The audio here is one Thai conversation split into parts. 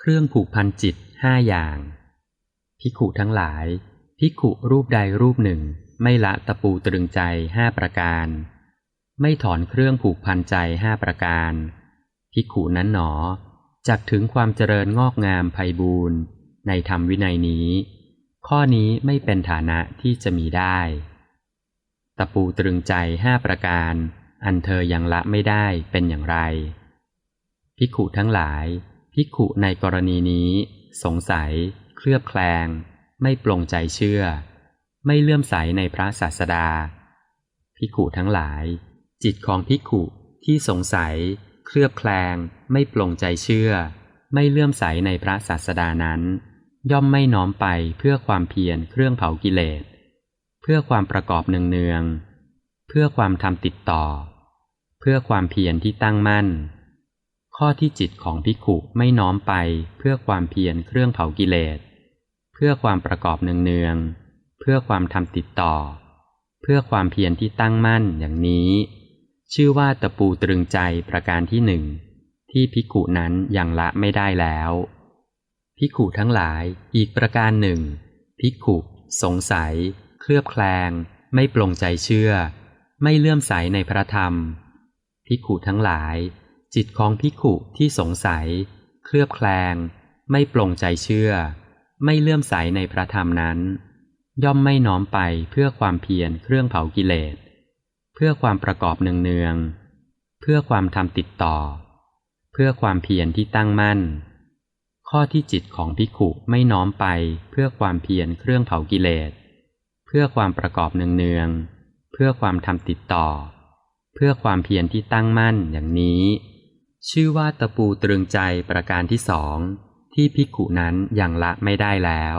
เครื่องผูกพันจิตห้าอย่าง พิขุทั้งหลาย พิขุรูปใดรูปหนึ่ง ไม่ละตะปูตรึงใจห้าประการ ไม่ถอนเครื่องผูกพันใจห้าประการ พิขุนั้นหนอจักถึงความเจริญงอกงามไพบูรณ์ในธรรมวินัยนี้ ข้อนี้ไม่เป็นฐานะที่จะมีได้ ตะปูตรึงใจห้าประการ อันเธอยังละไม่ได้เป็นอย่างไร พิขุทั้งหลาย พิขุในกรณีนี้ สงสัย เคลือบแคลง ไม่ปลงใจเชื่อ ไม่เลื่อมใสในพระศาสดาพิขุทั้งหลาย จิตของพิขุที่สงสัย เคลือบแคลง ไม่ปลงใจเชื่อ ไม่เลื่อมใสในพระศาสดานั้น ย่อมไม่น้อมไปเพื่อความเพียรเครื่องเผากิเลส เพื่อความประกอบเนืองๆเพื่อความทำติดต่อ เพื่อความเพียรที่ตั้งมั่น ข้อที่จิตของพิขุไม่น้อมไปเพื่อความเพียรเครื่องเผากิเลส เพื่อความประกอบเนืองๆ เพื่อความทำติดต่อ เพื่อความเพียรที่ตั้งมั่นอย่างนี้ ชื่อว่าตะปูตรึงใจประการที่หนึ่งที่พิขุนั้นยังละไม่ได้แล้วพิขุทั้งหลายอีกประการหนึ่งพิขุ สงสัย เคลือบแคลง ไม่ปลงใจเชื่อ ไม่เลื่อมใสในพระธรรมพิขุทั้งหลาย จิตของพิขุที่สงสัย เคลือบแคลง ไม่ปลงใจเชื่อ ไม่เลื่อมใสในพระธรรมนั้น ย่อมไม่น้อมไปเพื่อความเพียรเครื่องเผากิเลส เพื่อความประกอบเนืองๆเพื่อความทำติดต่อ เพื่อความเพียรที่ตั้งมั่น ข้อที่จิตของพิขุไม่น้อมไปเพื่อความเพียรเครื่องเผากิเลส เพื่อความประกอบเนืองๆเพื่อความทำติดต่อ เพื่อความเพียรที่ตั้งมั่นอย่างนี้ ชื่อว่าตะปูตรึงใจประการที่สองที่พิขุนั้นยังละไม่ได้แล้ว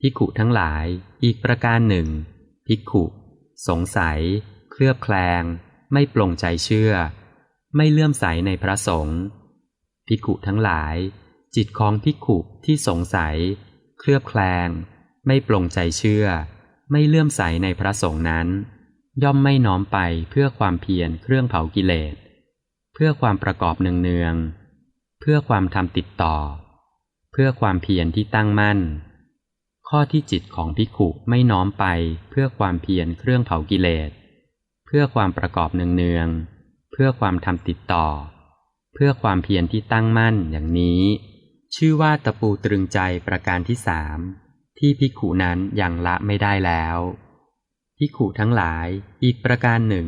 พิขุทั้งหลาย อีกประการหนึ่งพิขุสงสัย เคลือบแคลง ไม่ปลงใจเชื่อ ไม่เลื่อมใสในพระสงฆ์พิขุทั้งหลาย จิตของพิขุที่สงสัย เคลือบแคลง ไม่ปลงใจเชื่อ ไม่เลื่อมใสในพระสงฆ์นั้น ย่อมไม่น้อมไปเพื่อความเพียรเครื่องเผากิเลส เพื่อความประกอบเนืองๆ เพื่อความทำติดต่อ เพื่อความเพียรที่ตั้งมั่น ข้อที่จิตของพิขุไม่น้อมไปเพื่อความเพียรเครื่องเผากิเลส เพื่อความประกอบเนืองๆ เพื่อความทำติดต่อ เพื่อความเพียรที่ตั้งมั่นอย่างนี้ ชื่อว่าตะปูตรึงใจประการที่สามที่พิขุนั้นยังละไม่ได้แล้วพิขุทั้งหลายอีกประการหนึ่ง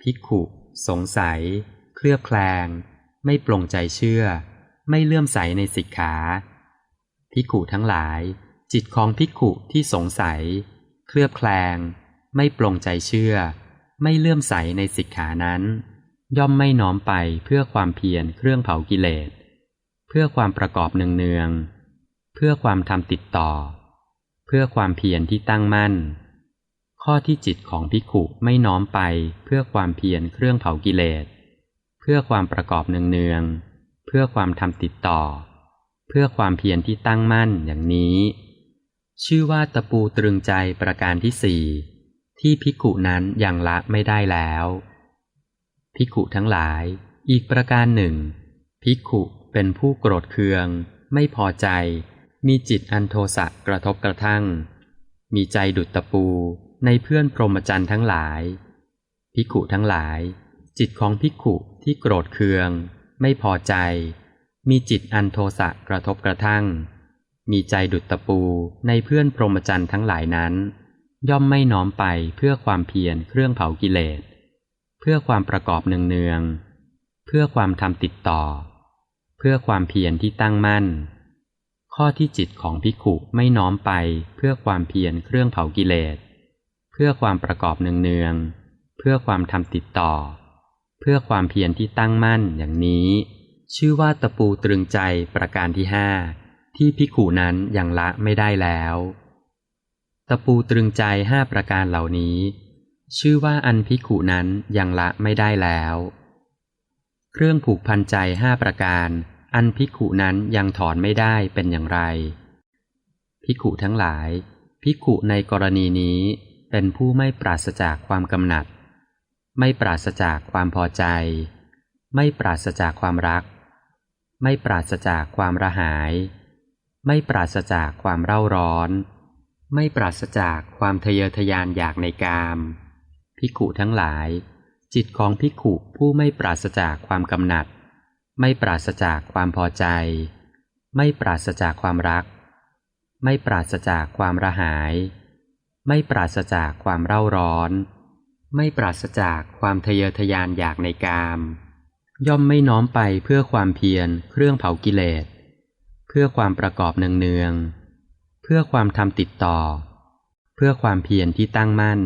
พิขุสงสัย เคลือบแคลง ไม่ปลงใจเชื่อ ไม่เลื่อมใสในสิกขาพิขุทั้งหลาย จิตของพิขุที่สงสัย เคลือบแคลง ไม่ปลงใจเชื่อ ไม่เลื่อมใสในสิกขานั้น ย่อมไม่น้อมไปเพื่อความเพียรเครื่องเผากิเลส เพื่อความประกอบเนืองๆเพื่อความทำติดต่อ เพื่อความเพียรที่ตั้งมั่น ข้อที่จิตของพิขุไม่น้อมไปเพื่อความเพียรเครื่องเผากิเลส เพื่อความประกอบเนืองๆ เพื่อความทำติดต่อ เพื่อความเพียรที่ตั้งมั่นอย่างนี้ ชื่อว่าตะปูตรึงใจประการที่สี่ที่พิขุนั้นยังละไม่ได้แล้ว พิขุทั้งหลาย อีกประการหนึ่ง พิขุเป็นผู้โกรธเคือง ไม่พอใจ มีจิตอันโทสะกระทบกระทั่ง มีใจดุดตะปูในเพื่อนพรหมจรรย์ทั้งหลาย พิขุทั้งหลาย จิตของพิขุที่โกรธเคือง ไม่พอใจ มีจิตอันโทสะกระทบกระทั่ง มีใจดุดตะปูในเพื่อนพรหมจรรย์ทั้งหลายนั้น ย่อมไม่น้อมไปเพื่อความเพียรเครื่องเผากิเลส เพื่อความประกอบเนืองๆเพื่อความทำติดต่อ เพื่อความเพียรที่ตั้งมั่น ข้อที่จิตของพิขุไม่น้อมไปเพื่อความเพียรเครื่องเผากิเลส เพื่อความประกอบเนืองๆเพื่อความทำติดต่อ เพื่อความเพียรที่ตั้งมั่นอย่างนี้ ชื่อว่าตะปูตรึงใจประการที่ห้าที่พิขุนั้นยังละไม่ได้แล้ว ตะปูตรึงใจห้าประการเหล่านี้ ชื่อว่าอันพิขุนั้นยังละไม่ได้แล้ว เครื่องผูกพันใจห้าประการ อันพิขุนั้นยังถอนไม่ได้เป็นอย่างไร พิขุทั้งหลายพิขุในกรณีนี้เป็นผู้ไม่ปราศจากความกำหนัด ไม่ปราศจากความพอใจ ไม่ปราศจากความรัก ไม่ปราศจากความระหาย ไม่ปราศจากความเร่าร้อน ไม่ปราศจากความทะเยอทะยานอยากในกามภิกุทั้งหลาย จิตของภิกุผู้ไม่ปราศจากความกำหนัด ไม่ปราศจากความพอใจ ไม่ปราศจากความรัก ไม่ปราศจากความระหาย ไม่ปราศจากความเร่าร้อน ไม่ปราศจากความทะเยอทะยานอยากในกาม ย่อมไม่น้อมไปเพื่อความเพียรเครื่องเผากิเลส เพื่อความประกอบเนืองๆเพื่อความทำติดต่อ เพื่อความเพียรที่ตั้งมั่น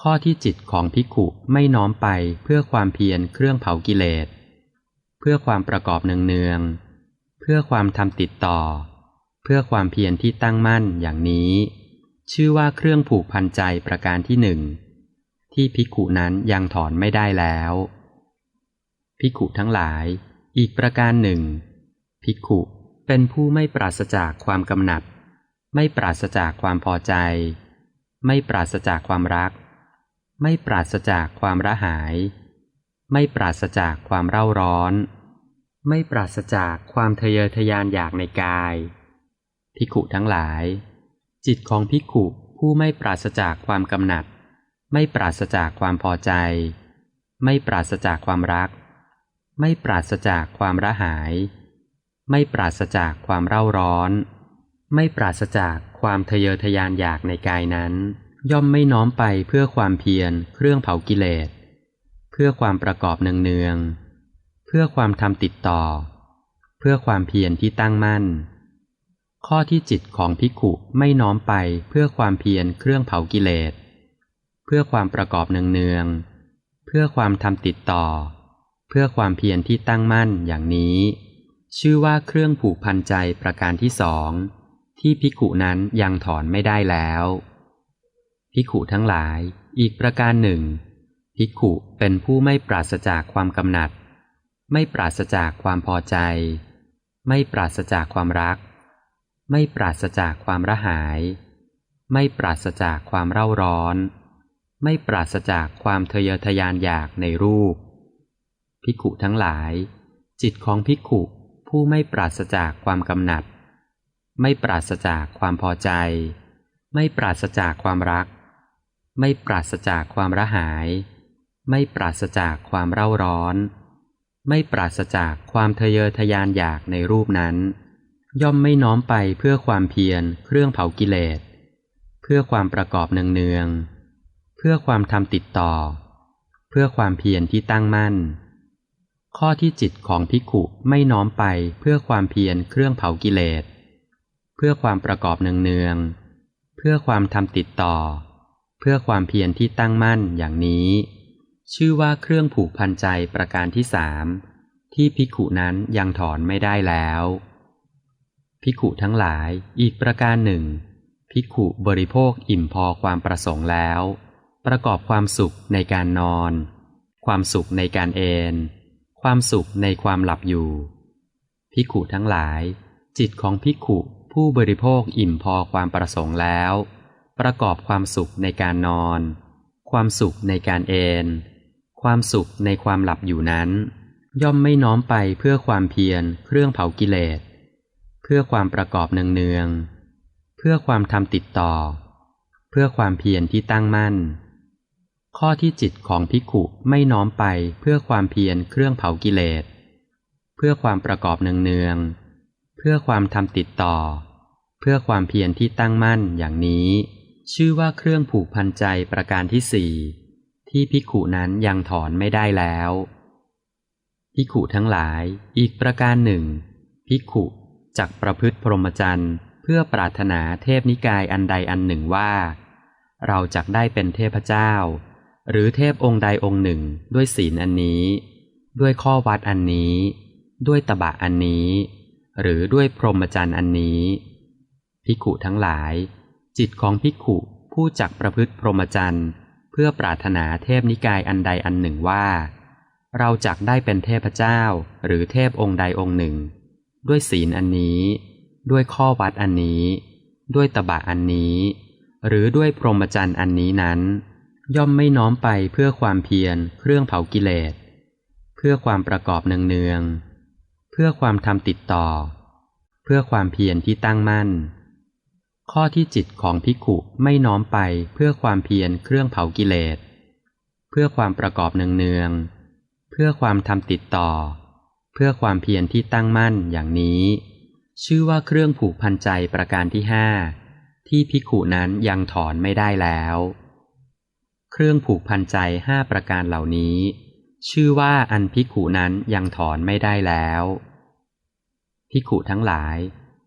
ข้อที่จิตของภิกขุไม่น้อมไปเพื่อความเพียรเครื่องเผากิเลส เพื่อความประกอบเนืองๆเพื่อความทำติดต่อ เพื่อความเพียรที่ตั้งมั่นอย่างนี้ ชื่อว่าเครื่องผูกพันใจประการที่หนึ่ง ที่ภิกขุนั้นยังถอนไม่ได้แล้วภิกขุทั้งหลาย อีกประการหนึ่งภิกขุเป็นผู้ไม่ปราศจากความกำหนัด ไม่ปราศจากความพอใจ ไม่ปราศจากความรัก ไม่ปราศจากความระหาย ไม่ปราศจากความเร่าร้อน ไม่ปราศจากความทะเยอทะยานอยากในกายภิกขุทั้งหลาย จิตของภิกขุผู้ไม่ปราศจากความกำหนัด ไม่ปราศจากความพอใจ ไม่ปราศจากความรัก ไม่ปราศจากความระหาย ไม่ปราศจากความเร่าร้อน ไม่ปราศจากความทะเยอทะยานอยากในกายนั้น ย่อมไม่น้อมไปเพื่อความเพียรเครื่องเผากิเลส เพื่อความประกอบเนืองๆเพื่อความทำติดต่อ เพื่อความเพียรที่ตั้งมั่น ข้อที่จิตของภิกุไม่น้อมไปเพื่อความเพียรเครื่องเผากิเลส เพื่อความประกอบเนืองๆ เพื่อความทำติดต่อ เพื่อความเพียรที่ตั้งมั่นอย่างนี้ ชื่อว่าเครื่องผูกพันใจประการที่สองที่ภิกขุนั้นยังถอนไม่ได้แล้วภิกขุทั้งหลายอีกประการหนึ่งภิกขุเป็นผู้ไม่ปราศจากความกำหนัด ไม่ปราศจากความพอใจ ไม่ปราศจากความรัก ไม่ปราศจากความระหาย ไม่ปราศจากความเร่าร้อน ไม่ปราศจากความทะเยอทะยานอยากในรูปภิกุทั้งหลาย จิตของภิกุผู้ไม่ปราศจากความกำหนัด ไม่ปราศจากความพอใจ ไม่ปราศจากความรัก ไม่ปราศจากความระหาย ไม่ปราศจากความเร่าร้อน ไม่ปราศจากความทะเยอทะยานอยากในรูปนั้น ย่อมไม่น้อมไปเพื่อความเพียรเครื่องเผากิเลส เพื่อความประกอบเนืองๆ พื่อความทำติดต่อ เพื่อความเพียรที่ตั้งมั่น ข้อที่จิตของภิกุไม่น้อมไปเพื่อความเพียรเครื่องเผากิเลส เพื่อความประกอบเนืองๆเพื่อความทำติดต่อ เพื่อความเพียรที่ตั้งมั่นอย่างนี้ ชื่อว่าเครื่องผูกพันใจประการที่สามที่ภิกุนั้นยังถอนไม่ได้แล้วภิกุทั้งหลายอีกประการหนึ่งภิกุบริโภคอิ่มพอความประสงค์แล้ว ประกอบความสุขในการนอน ความสุขในการเอนความสุขในความหลับอยู่ภิขุทั้งหลาย จิตของภิขุผู้บริโภคอิ่มพอความประสงค์แล้ว ประกอบความสุขในการนอน ความสุขในการเอนความสุขในความหลับอยู่นั้น ย่อมไม่น้อมไปเพื่อความเพียรเครื่องเผากิเลส เพื่อความประกอบเนืองๆเพื่อความทำติดต่อ เพื่อความเพียรที่ตั้งมั่น ข้อที่จิตของภิกขุไม่น้อมไปเพื่อความเพียรเครื่องเผากิเลส เพื่อความประกอบเนืองๆเพื่อความทำติดต่อ เพื่อความเพียรที่ตั้งมั่นอย่างนี้ ชื่อว่าเครื่องผูกพันใจประการที่สี่ที่ภิกขุนั้นยังถอนไม่ได้แล้วภิกขุทั้งหลายอีกประการหนึ่งภิกขุจักประพฤติพรหมจรรย์เพื่อปรารถนาเทพนิกายอันใดอันหนึ่งว่า เราจักได้เป็นเทพเจ้า หรือเทพองค์ใดองค์หนึ่งด้วยศีลอันนี้ ด้วยข้อวัดอันนี้ ด้วยตบะอันนี้ หรือด้วยพรหมจรรย์อันนี้ภิกขุทั้งหลาย จิตของภิกขุผู้จักประพฤติพรหมจรรย์เพื่อปรารถนาเทพนิกายอันใดอันหนึ่งว่า เราจักได้เป็นเทพเจ้าหรือเทพองค์ใดองค์หนึ่ง ด้วยศีลอันนี้ ด้วยข้อวัดอันนี้ ด้วยตบะอันนี้ หรือด้วยพรหมจรรย์อันนี้นั้น ย่อมไม่น้อมไปเพื่อความเพียรเครื่องเผากิเลส เพื่อความประกอบเนืองๆเพื่อความทำติดต่อ เพื่อความเพียรที่ตั้งมั่น ข้อที่จิตของภิกุไม่น้อมไปเพื่อความเพียรเครื่องเผากิเลส เพื่อความประกอบเนืองๆเพื่อความทำติดต่อ เพื่อความเพียรที่ตั้งมั่นอย่างนี้ ชื่อว่าเครื่องผูกพันใจประการที่ห้าที่ภิกุนั้นยังถอนไม่ได้แล้ว เครื่องผูกพันใจห้าประการเหล่านี้ ชื่อว่าอันภิขุนั้นยังถอนไม่ได้แล้วภิขุทั้งหลาย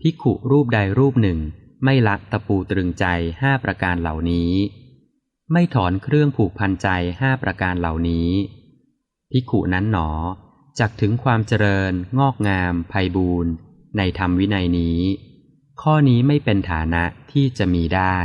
ภิขุรูปใดรูปหนึ่ง ไม่ละตะปูตรึงใจห้าประการเหล่านี้ ไม่ถอนเครื่องผูกพันใจห้าประการเหล่านี้ภิขุนั้นหนอจักถึงความเจริญ งอกงามไพบูรณ์ในธรรมวินัยนี้ ข้อนี้ไม่เป็นฐานะที่จะมีได้